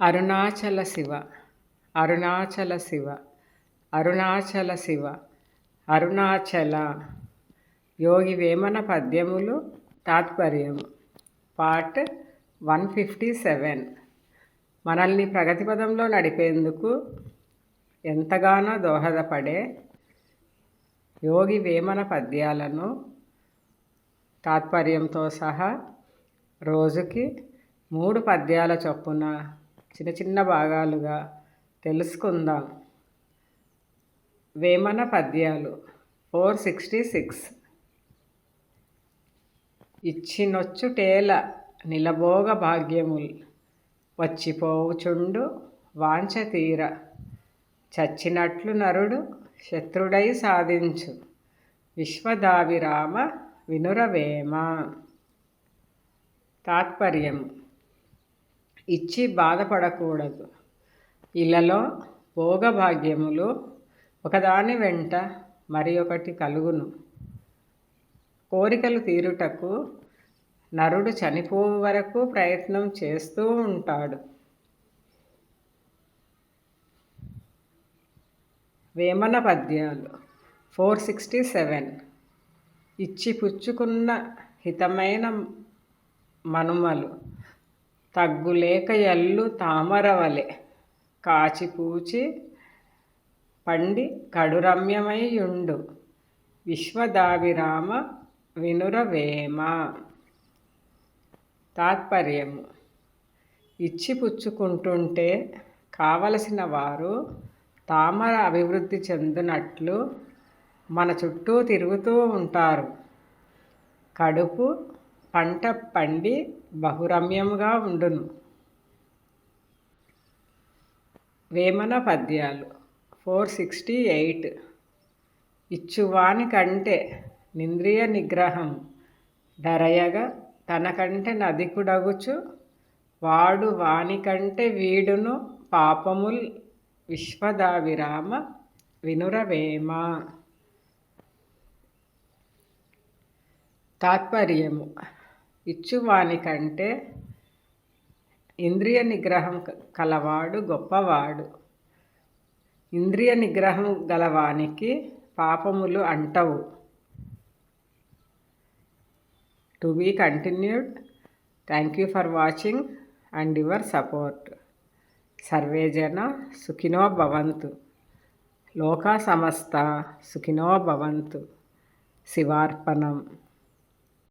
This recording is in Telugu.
అరుణాచల శివ అరుణాచల శివ అరుణాచల శివ అరుణాచల. యోగి వేమన పద్యములు తాత్పర్యము. Part one fifty seven. మనల్ని ప్రగతి పదంలో నడిపేందుకు ఎంతగానో దోహదపడే యోగి వేమన పద్యాలను తాత్పర్యంతో సహా రోజుకి మూడు పద్యాల చొప్పున చిన్న చిన్న భాగాలుగా తెలుసుకుందాం. వేమన పద్యాలు ఫోర్ సిక్స్టీ సిక్స్. ఇచ్చినొచ్చుటేల నిలబోగ భాగ్యముల్ వచ్చిపోవుచుండు వాంఛ తీర చచ్చినట్లు నరుడు శత్రుడై సాధించు విశ్వదావిరామ వినురవేమ. తాత్పర్యము ఇచ్చి బాధపడకూడదు. ఇలలో భోగభాగ్యములు ఒకదాని వెంట మరి ఒకటి కలుగును. కోరికలు తీరుటకు నరుడు చనిపోవు వరకు ప్రయత్నం చేస్తూ ఉంటాడు. వేమన పద్యాలు ఫోర్ సిక్స్టీ సెవెన్. ఇచ్చి పుచ్చుకున్న హితమైన మనుమలు తగ్గులేక ఎల్లు తామరవలె. కాచిపూచి పండి కడురమ్యమయ్యుండు. విశ్వదాభిరామ వినురవేమ. తాత్పర్యము. ఇచ్చి పుచ్చుకుంటుంటే కావలసిన వారు తామర అభివృద్ధి చెందినట్లు మన చుట్టూ తిరుగుతూ ఉంటారు. కడుపు పంట పండి బహురమ్యముగా ఉండును. వేమన పద్యాలు ఫోర్ సిక్స్టీ ఎయిట్. ఇచ్చువాని కంటే నింద్రియ నిగ్రహం డరయగా తనకంటే నదికుడగుచు వాడు వానికంటే వీడును పాపముల్ విశ్వదావిరామ వినురవేమ. తాత్పర్యము ఇచ్చువానికంటే ఇంద్రియ నిగ్రహం కలవాడు గొప్పవాడు. ఇంద్రియ నిగ్రహం గలవానికి పాపములు అంటవు. To be continued thank you for watching and your support. Survey జన సుఖినో భవంతు. లోకా సమస్త సుఖినో భవంతు. శివార్పణం.